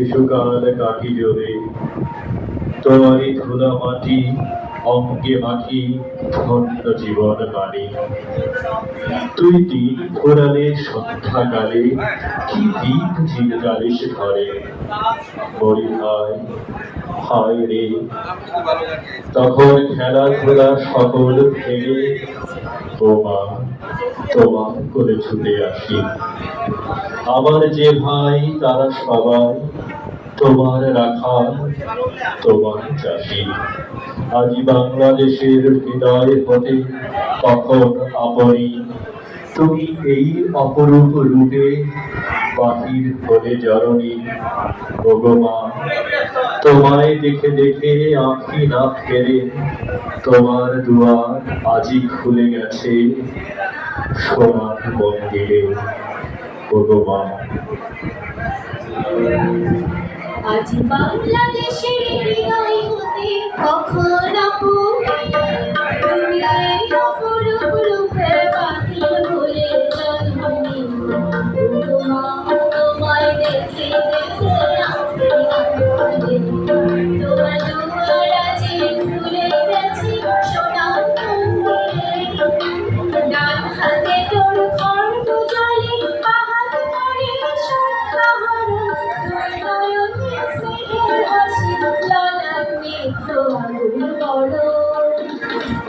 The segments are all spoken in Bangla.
শিশুকাল কাটি জোরে তোমারই ধুলা মাটি অঙ্গে মাখি, ধন্য জীবন বাণী তুই দিন ঘোরালে সন্ধ্যাকালে কি দীপ জিল জ্বালিস ঘরে? বলি হায় হায় রে। তখন খেলাধুলা সকল ফেলে ও মা তোমার করে ছুটে আসি। আমার যে ভাই, তারা সবাই তোমার রাখা তোমার চাষি আজি বাংলাদেশের হৃদয় হতে কখন আপনি? তুমি এই অপরূপ রূপে বাহির হলে জরণী ভগমা তোমায় দেখে দেখে আঁখি না ফেরে তোমার দুয়ার আজি খুলে গেছে। সোনার মন্দিরে ভগবান। আজ বাংলাদেশের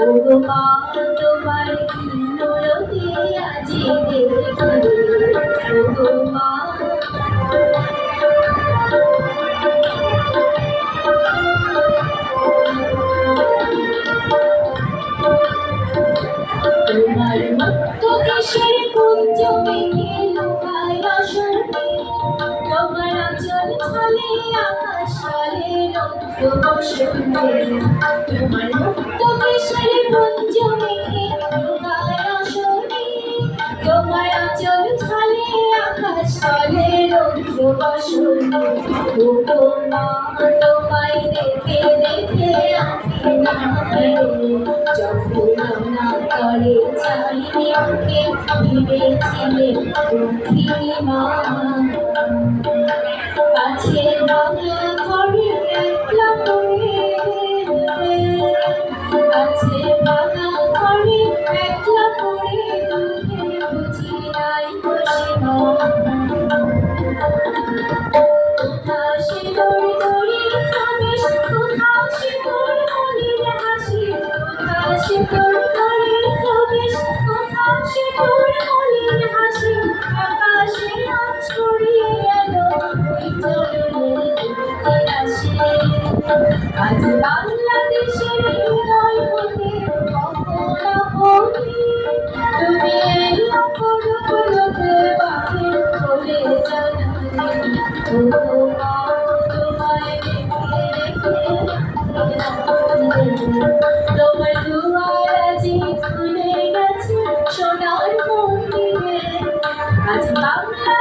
তোমার কিন্নরতে আজি দেখি। ওগো মা, তোমার মুক্ত দেশের কুঞ্জ মেঘে লোকায় আসনে তোমার আচল ছলে আকাশ ছলে রৌদ্র বসনে তোমার তোমায় দেখে দেখে আমি না যখন না করে চারিদিকে ভেবেছিলে প্রতিমা কাছে বাংলা আজ বাংলাদেশের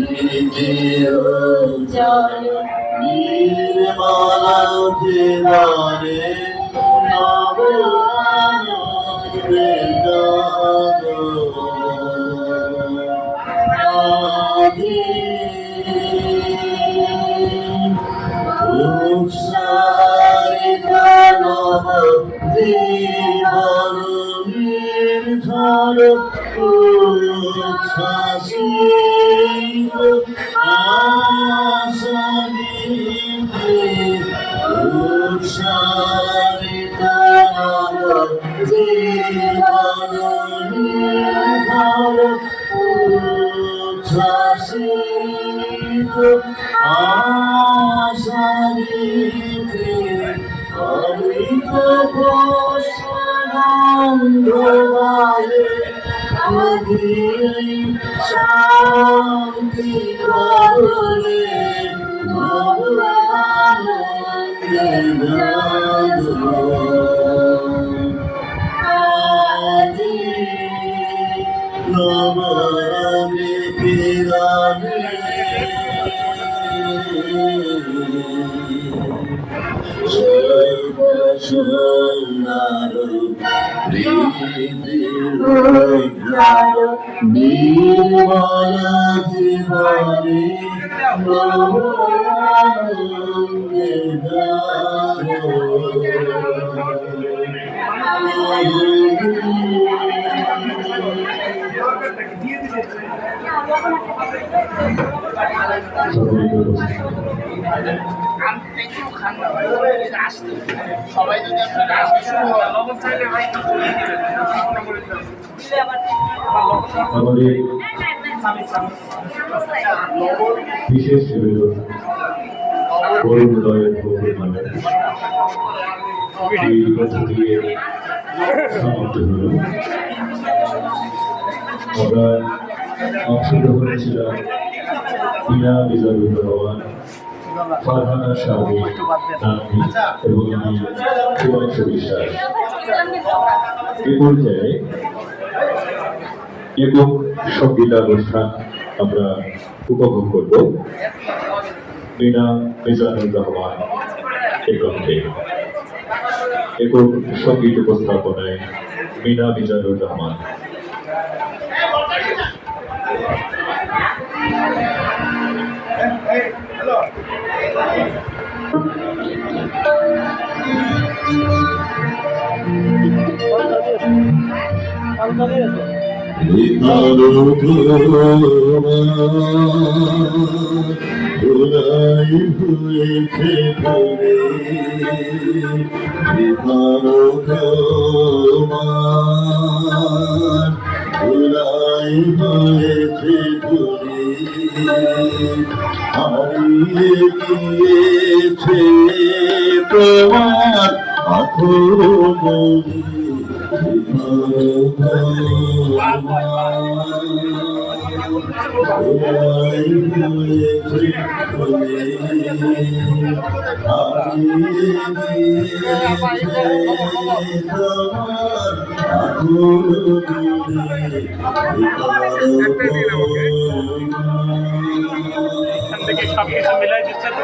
জয় নির্মলা জীবনে জীবনের উৎসারিত জীবন নির্ভর উচ্ছ্বাসিত আশানিতে অমৃত বসনন্দমায়ে শান্তি করলে ভগবানন্দে নবরণে পিরানে নির্মল জীবনে নবরণে সবাই যদি লবণ চাইলে ভাই দিলে আবার বিশেষ নিবেদন করুণদয়ের ভগবান এই কথা দিয়ে সমাপ্ত হল। আমরা বিজয়ী রহমান ফারহানা শাহী নামনি এবং আমি সুভাংশু বিশ্বাস। একক সঙ্গীতানুষ্ঠান আমরা উপভোগ করব। বিনা মিজানুর রহমান এককে একক সংগীত উপস্থাপনায় মিনা মিজানুর রহমান ভুলাই হয়েছে ভরে ভুলাই হয়েছে ভরে হারিয়ে গিয়েছে থেকে সব কিছু মিলাই দিচ্ছে তো।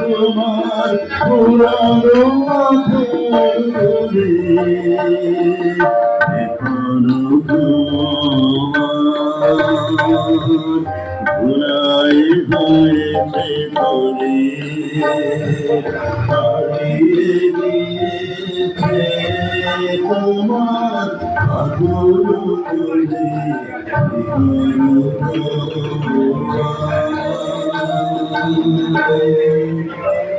তোমার তোমার পুরানো ভুলাই হয়েছে ধরে হারিয়ে গিয়েছে তোমার আগুন এখনও you.